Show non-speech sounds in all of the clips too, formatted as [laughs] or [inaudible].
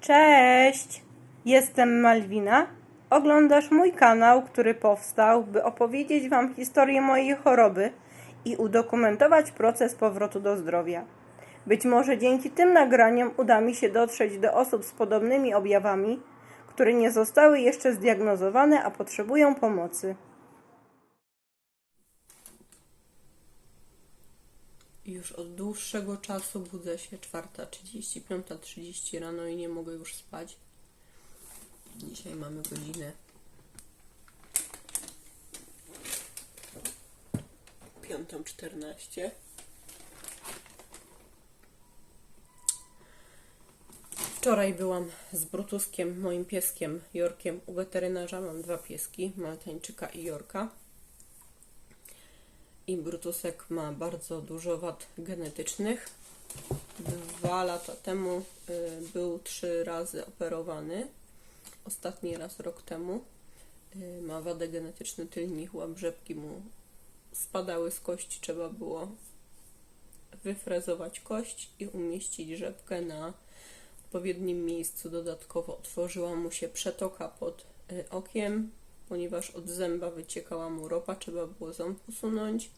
Cześć! Jestem Malwina. Oglądasz mój kanał, który powstał, by opowiedzieć Wam historię mojej choroby i udokumentować proces powrotu do zdrowia. Być może dzięki tym nagraniom uda mi się dotrzeć do osób z podobnymi objawami, które nie zostały jeszcze zdiagnozowane, a potrzebują pomocy. Już od dłuższego czasu budzę się 4.30, 5.30 rano i nie mogę już spać. Dzisiaj mamy godzinę 5.14. Wczoraj byłam z Brutuskiem, moim pieskiem Jorkiem u weterynarza. Mam dwa pieski, Maltańczyka i Jorka. I Brutusek ma bardzo dużo wad genetycznych. Dwa lata temu y, był trzy razy operowany. Ostatni raz rok temu. Y, ma wadę genetyczną tylnych łap, rzepki mu spadały z kości. Trzeba było wyfrezować kość i umieścić rzepkę na odpowiednim miejscu. Dodatkowo otworzyła mu się przetoka pod y, okiem, ponieważ od zęba wyciekała mu ropa, trzeba było ząb usunąć.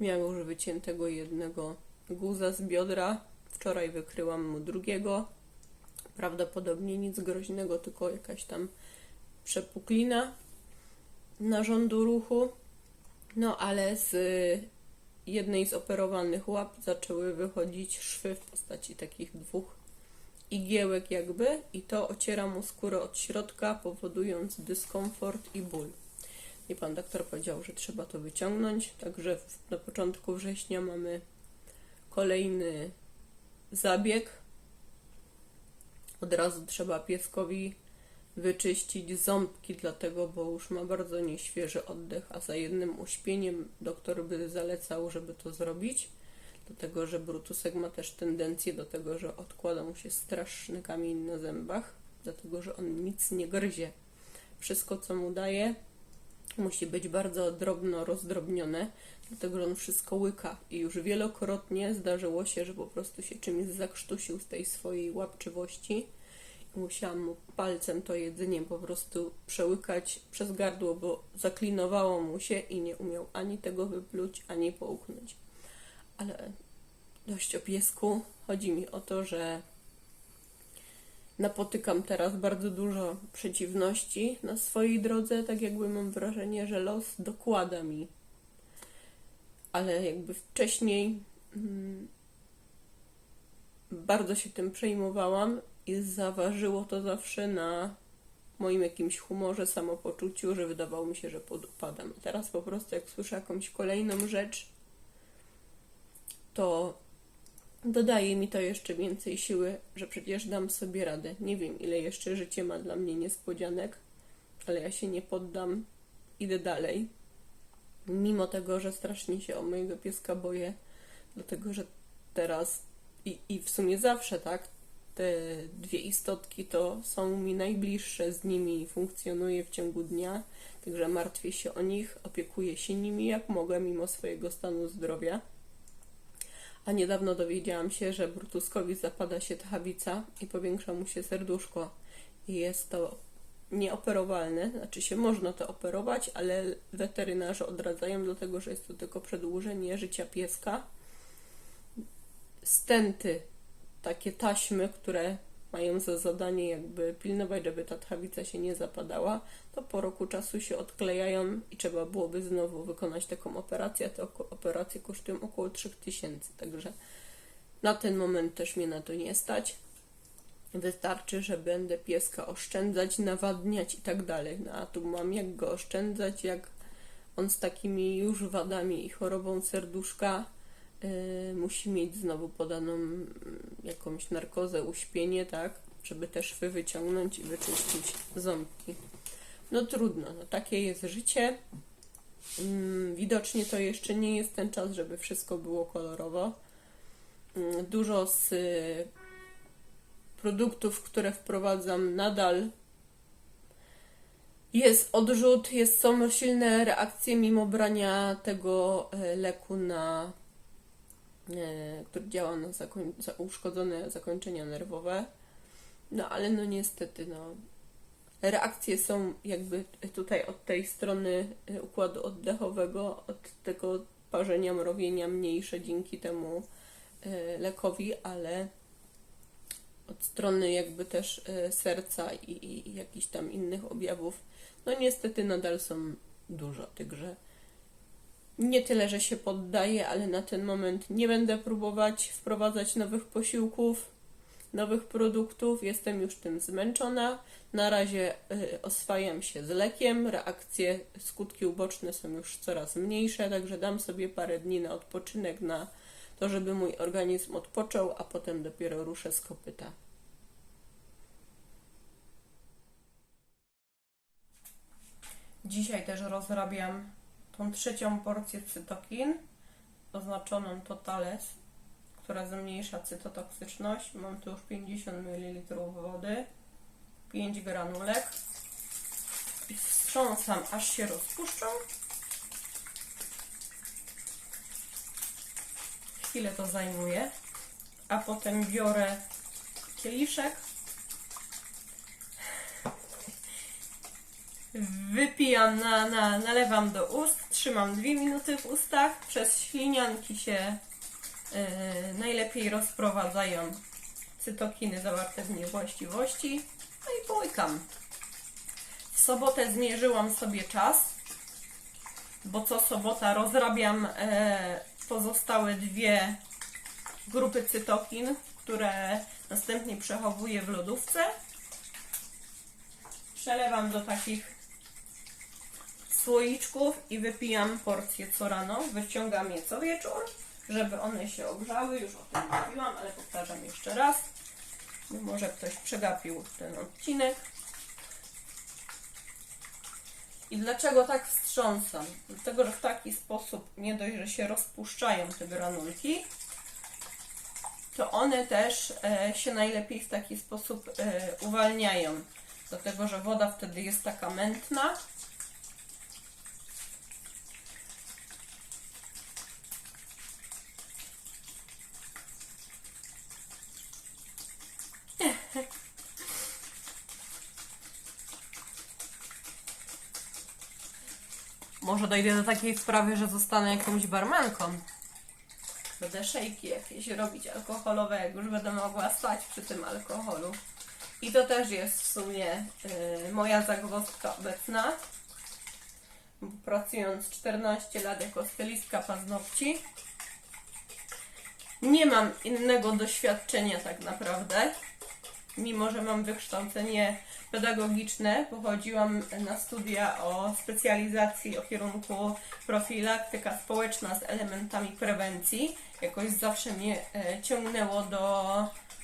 Miał już wyciętego jednego guza z biodra. Wczoraj wykryłam mu drugiego. Prawdopodobnie nic groźnego, tylko jakaś tam przepuklina narządu ruchu. No ale z jednej z operowanych łap zaczęły wychodzić szwy w postaci takich dwóch igiełek jakby i to ociera mu skórę od środka, powodując dyskomfort i ból. I pan doktor powiedział, że trzeba to wyciągnąć, także na początku września mamy kolejny zabieg. Od razu trzeba pieskowi wyczyścić ząbki, dlatego, bo już ma bardzo nieświeży oddech, a za jednym uśpieniem doktor by zalecał, żeby to zrobić, dlatego, że Brutusek ma też tendencję do tego, że odkłada mu się straszny kamień na zębach, dlatego, że on nic nie gryzie. Wszystko, co mu daje, musi być bardzo drobno rozdrobnione, dlatego że on wszystko łyka. I już wielokrotnie zdarzyło się, że po prostu się czymś zakrztusił z tej swojej łapczywości i musiałam mu palcem to jedzenie po prostu przełykać przez gardło, bo zaklinowało mu się i nie umiał ani tego wypluć, ani połknąć. Ale dość o piesku. Chodzi mi o to, że napotykam teraz bardzo dużo przeciwności na swojej drodze, tak jakby mam wrażenie, że los dokłada mi. Ale jakby wcześniej mm, bardzo się tym przejmowałam i zaważyło to zawsze na moim jakimś humorze, samopoczuciu, że wydawało mi się, że podupadam. Teraz po prostu jak słyszę jakąś kolejną rzecz, to dodaje mi to jeszcze więcej siły, że przecież dam sobie radę. Nie wiem, ile jeszcze życie ma dla mnie niespodzianek, ale ja się nie poddam, idę dalej. Mimo tego, że strasznie się o mojego pieska boję, dlatego że teraz i, i w sumie zawsze, tak, te dwie istotki to są mi najbliższe, z nimi funkcjonuję w ciągu dnia, także martwię się o nich, opiekuję się nimi jak mogę, mimo swojego stanu zdrowia. A niedawno dowiedziałam się, że Brutuskowi zapada się tchawica i powiększa mu się serduszko. I jest to nieoperowalne, znaczy się można to operować, ale weterynarze odradzają, dlatego że jest to tylko przedłużenie życia pieska. Stenty, takie taśmy, które mają za zadanie jakby pilnować, żeby ta tchawica się nie zapadała, to po roku czasu się odklejają i trzeba byłoby znowu wykonać taką operację. Te oko- operacje kosztują około 3000, także na ten moment też mnie na to nie stać. Wystarczy, że będę pieska oszczędzać, nawadniać i tak dalej. No a tu mam jak go oszczędzać, jak on z takimi już wadami i chorobą serduszka musi mieć znowu podaną mm, jakąś narkozę, uśpienie, tak? Żeby te szwy wyciągnąć i wyczyścić ząbki. No trudno, no takie jest życie. Mm, Widocznie to jeszcze nie jest ten czas, żeby wszystko było kolorowo. Mm, Dużo z y, produktów, które wprowadzam, nadal jest odrzut, jest, są silne reakcje mimo brania tego e, leku na który działa na zakoń, za uszkodzone zakończenia nerwowe. No ale no niestety, no. Reakcje są jakby tutaj od tej strony y, układu oddechowego, od tego parzenia, mrowienia mniejsze dzięki temu y, lekowi, ale od strony jakby też serca i, i, i jakichś tam innych objawów, no niestety nadal są dużo, także nie tyle, że się poddaję, ale na ten moment nie będę próbować wprowadzać nowych posiłków, nowych produktów. Jestem już tym zmęczona. Na razie y, oswajam się z lekiem. Reakcje, skutki uboczne są już coraz mniejsze, także dam sobie parę dni na odpoczynek, na to, żeby mój organizm odpoczął, a potem dopiero ruszę z kopyta. Dzisiaj też rozrabiam tą trzecią porcję cytokin, oznaczoną Totales, która zmniejsza cytotoksyczność. Mam tu już 50 ml wody, 5 granulek i wstrząsam, aż się rozpuszczą. Chwilę to zajmuje, a potem biorę kieliszek Wypijam, na, na, nalewam do ust, trzymam dwie minuty w ustach. Przez ślinianki się yy, najlepiej rozprowadzają cytokiny zawarte w niej właściwości. No i połykam. W sobotę zmierzyłam sobie czas, bo co sobota rozrabiam e, pozostałe dwie grupy cytokin, które następnie przechowuję w lodówce. Przelewam do takich słoiczków i wypijam porcję co rano. Wyciągam je co wieczór, żeby one się ogrzały. Już o tym mówiłam, ale powtarzam jeszcze raz. Może ktoś przegapił ten odcinek. I dlaczego tak wstrząsam? Dlatego, że w taki sposób nie dość, że się rozpuszczają te granulki, to one też e, się najlepiej w taki sposób e, uwalniają. Dlatego, że woda wtedy jest taka mętna. Może dojdę do takiej sprawy, że zostanę jakąś barmanką. Będę szejki jakieś robić alkoholowe, jak już będę mogła stać przy tym alkoholu. I to też jest w sumie y, moja zagwozdka obecna. Pracując 14 lat jako stylistka paznokci, nie mam innego doświadczenia tak naprawdę. Mimo, że mam wykształcenie pedagogiczne, pochodziłam na studia o specjalizacji o kierunku profilaktyka społeczna z elementami prewencji. Jakoś zawsze mnie e, ciągnęło do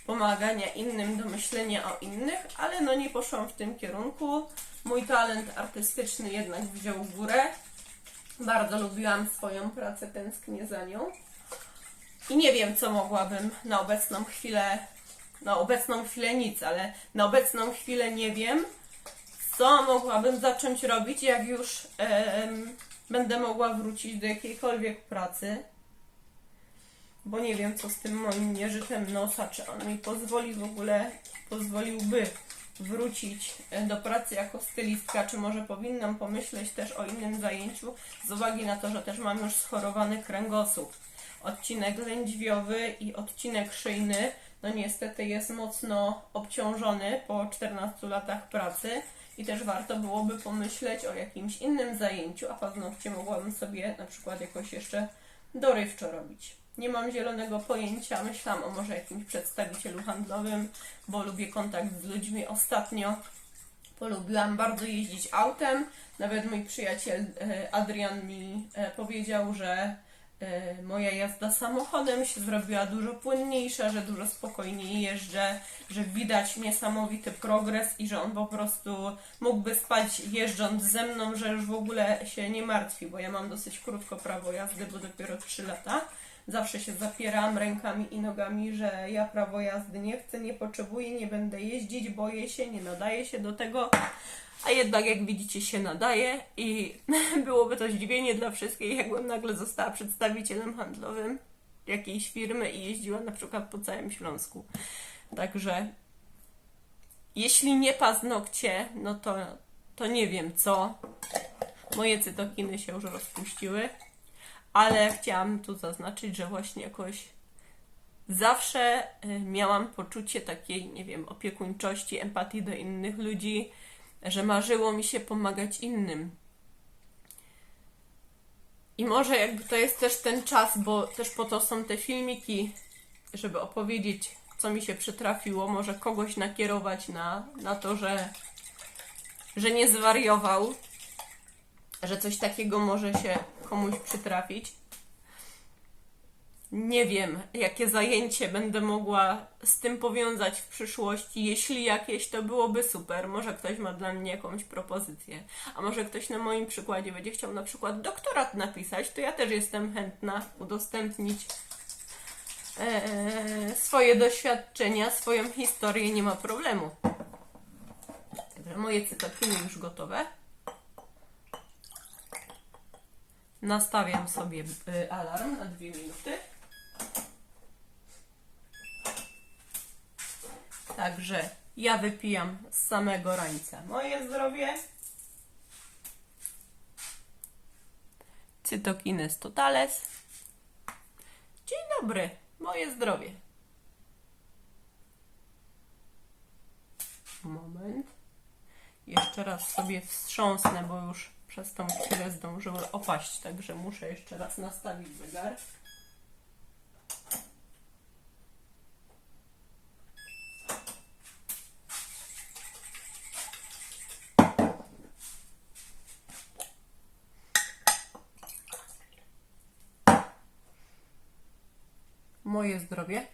pomagania innym, do myślenia o innych, ale no nie poszłam w tym kierunku. Mój talent artystyczny jednak wziął górę. Bardzo lubiłam swoją pracę, tęsknię za nią. I nie wiem, co mogłabym na obecną chwilę, na obecną chwilę nic, ale na obecną chwilę nie wiem, co mogłabym zacząć robić, jak już będę mogła wrócić do jakiejkolwiek pracy. Bo nie wiem, co z tym moim nieżytem nosa, czy on mi pozwoli w ogóle, pozwoliłby wrócić e, do pracy jako stylistka, czy może powinnam pomyśleć też o innym zajęciu, z uwagi na to, że też mam już schorowany kręgosłup. Odcinek lędźwiowy i odcinek szyjny, no niestety jest mocno obciążony po 14 latach pracy i też warto byłoby pomyśleć o jakimś innym zajęciu, a paznokcie mogłabym sobie na przykład jakoś jeszcze dorywczo robić. Nie mam zielonego pojęcia, myślałam o może jakimś przedstawicielu handlowym, bo lubię kontakt z ludźmi. Ostatnio polubiłam bardzo jeździć autem. Nawet mój przyjaciel e, Adrian mi e, powiedział, że moja jazda samochodem się zrobiła dużo płynniejsza, że dużo spokojniej jeżdżę, że widać niesamowity progres i że on po prostu mógłby spać jeżdżąc ze mną, że już w ogóle się nie martwi, bo ja mam dosyć krótko prawo jazdy, bo dopiero 3 lata. Zawsze się zapieram rękami i nogami, że ja prawo jazdy nie chcę, nie potrzebuję, nie będę jeździć, boję się, nie nadaję się do tego. A jednak, jak widzicie, się nadaje i [laughs] byłoby to zdziwienie dla wszystkich, jakbym nagle została przedstawicielem handlowym jakiejś firmy i jeździła na przykład po całym Śląsku. Także jeśli nie paznokcie, no to, to nie wiem co. Moje cytokiny się już rozpuściły, ale chciałam tu zaznaczyć, że właśnie jakoś zawsze y, miałam poczucie takiej, nie wiem, opiekuńczości, empatii do innych ludzi, że marzyło mi się pomagać innym. I może jakby to jest też ten czas, bo też po to są te filmiki, żeby opowiedzieć, co mi się przytrafiło, może kogoś nakierować na, na to, że, że nie zwariował, że coś takiego może się komuś przytrafić. Nie wiem, jakie zajęcie będę mogła z tym powiązać w przyszłości. Jeśli jakieś, to byłoby super. Może ktoś ma dla mnie jakąś propozycję. A może ktoś na moim przykładzie będzie chciał na przykład doktorat napisać, to ja też jestem chętna udostępnić e, swoje doświadczenia, swoją historię, nie ma problemu. Dobrze, moje cytokiny już gotowe. Nastawiam sobie y, alarm na dwie minuty. Także ja wypijam z samego rańca moje zdrowie. Cytokines totales. Dzień dobry, moje zdrowie. Moment. Jeszcze raz sobie wstrząsnę, bo już przez tą chwilę zdążyły opaść, także muszę jeszcze raz nastawić zegar. Moje zdrowie.